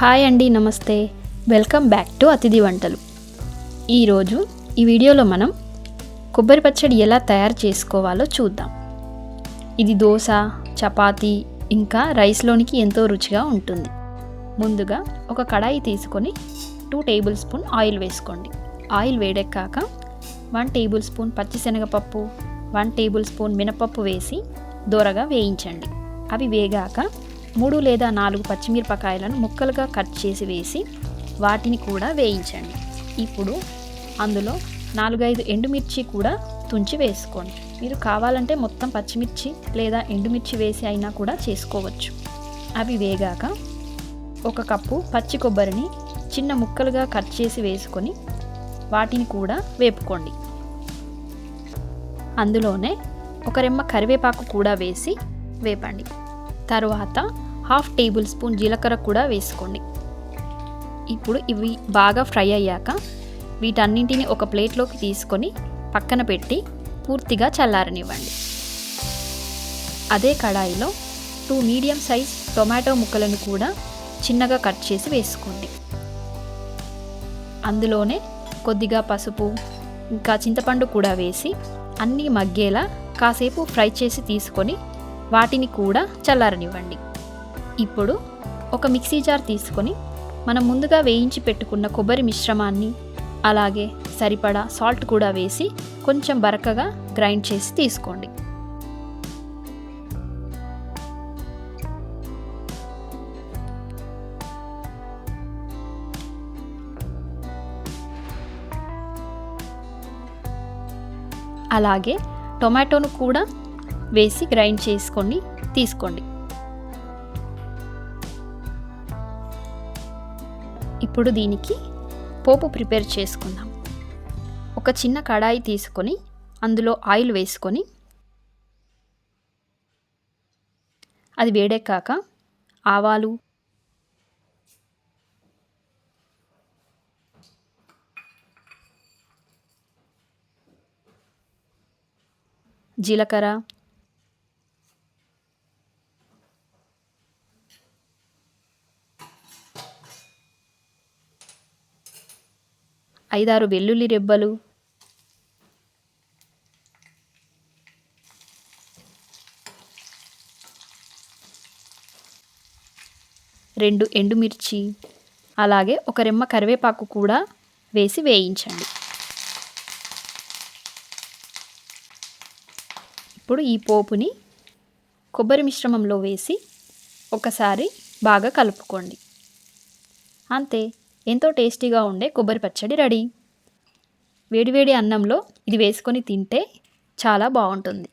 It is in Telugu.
హాయ్ అండి నమస్తే. వెల్కమ్ బ్యాక్ టు అతిథి వంటలు. ఈరోజు ఈ వీడియోలో మనం కొబ్బరి పచ్చడి ఎలా తయారు చేసుకోవాలో చూద్దాం. ఇది దోశ చపాతీ ఇంకా రైస్లోనికి ఎంతో రుచిగా ఉంటుంది. ముందుగా ఒక కడాయి తీసుకొని టూ టేబుల్ స్పూన్ ఆయిల్ వేసుకోండి. ఆయిల్ వేడెక్కాక వన్ టేబుల్ స్పూన్ పచ్చిశనగపప్పు వన్ టేబుల్ స్పూన్ మినపప్పు వేసి దోరగా వేయించండి. అవి వేగాక మూడు లేదా నాలుగు పచ్చిమిరపకాయలను ముక్కలుగా కట్ చేసి వేసి వాటిని కూడా వేయించండి. ఇప్పుడు అందులో నాలుగైదు ఎండుమిర్చి కూడా తుంచి వేసుకోండి. మీరు కావాలంటే మొత్తం పచ్చిమిర్చి లేదా ఎండుమిర్చి వేసి అయినా కూడా చేసుకోవచ్చు. అవి వేగాక ఒక కప్పు పచ్చి కొబ్బరిని చిన్న ముక్కలుగా కట్ చేసి వేసుకొని వాటిని కూడా వేపుకోండి. అందులోనే ఒక రెమ్మ కరివేపాకు కూడా వేసి వేపండి. తరువాత హాఫ్ టేబుల్ స్పూన్ జీలకర్ర కూడా వేసుకోండి. ఇప్పుడు ఇవి బాగా ఫ్రై అయ్యాక వీటన్నింటిని ఒక ప్లేట్లోకి తీసుకొని పక్కన పెట్టి పూర్తిగా చల్లారనివ్వండి. అదే కడాయిలో టూ మీడియం సైజ్ టొమాటో ముక్కలను కూడా చిన్నగా కట్ చేసి వేసుకోండి. అందులోనే కొద్దిగా పసుపు ఇంకా చింతపండు కూడా వేసి అన్నీ మగ్గేలా కాసేపు ఫ్రై చేసి తీసుకొని వాటిని కూడా చల్లారనివ్వండి. ఇప్పుడు ఒక మిక్సీ జార్ తీసుకొని మనం ముందుగా వేయించి పెట్టుకున్న కొబ్బరి మిశ్రమాన్ని అలాగే సరిపడా సాల్ట్ కూడా వేసి కొంచెం బరకగా గ్రైండ్ చేసి తీసుకోండి. అలాగే టొమాటోను కూడా వేసి గ్రైండ్ చేసుకొని తీసుకోండి. ఇప్పుడు దీనికి పోపు ప్రిపేర్ చేసుకుందాం. ఒక చిన్న కడాయి తీసుకొని అందులో ఆయిల్ వేసుకొని అది వేడెక్కాక ఆవాలు జీలకర్ర ఐదారు వెల్లుల్లి రెబ్బలు. రెండు ఎండుమిర్చి. అలాగే ఒక రెమ్మ కరివేపాకు కూడా వేసి వేయించండి. ఇప్పుడు ఈ పోపుని కొబ్బరి మిశ్రమంలో వేసి ఒకసారి బాగా కలుపుకోండి. అంతే. ఎంతో టేస్టీగా ఉండే కొబ్బరి పచ్చడి రెడీ. వేడివేడి అన్నంలో ఇది వేసుకొని తింటే చాలా బాగుంటుంది.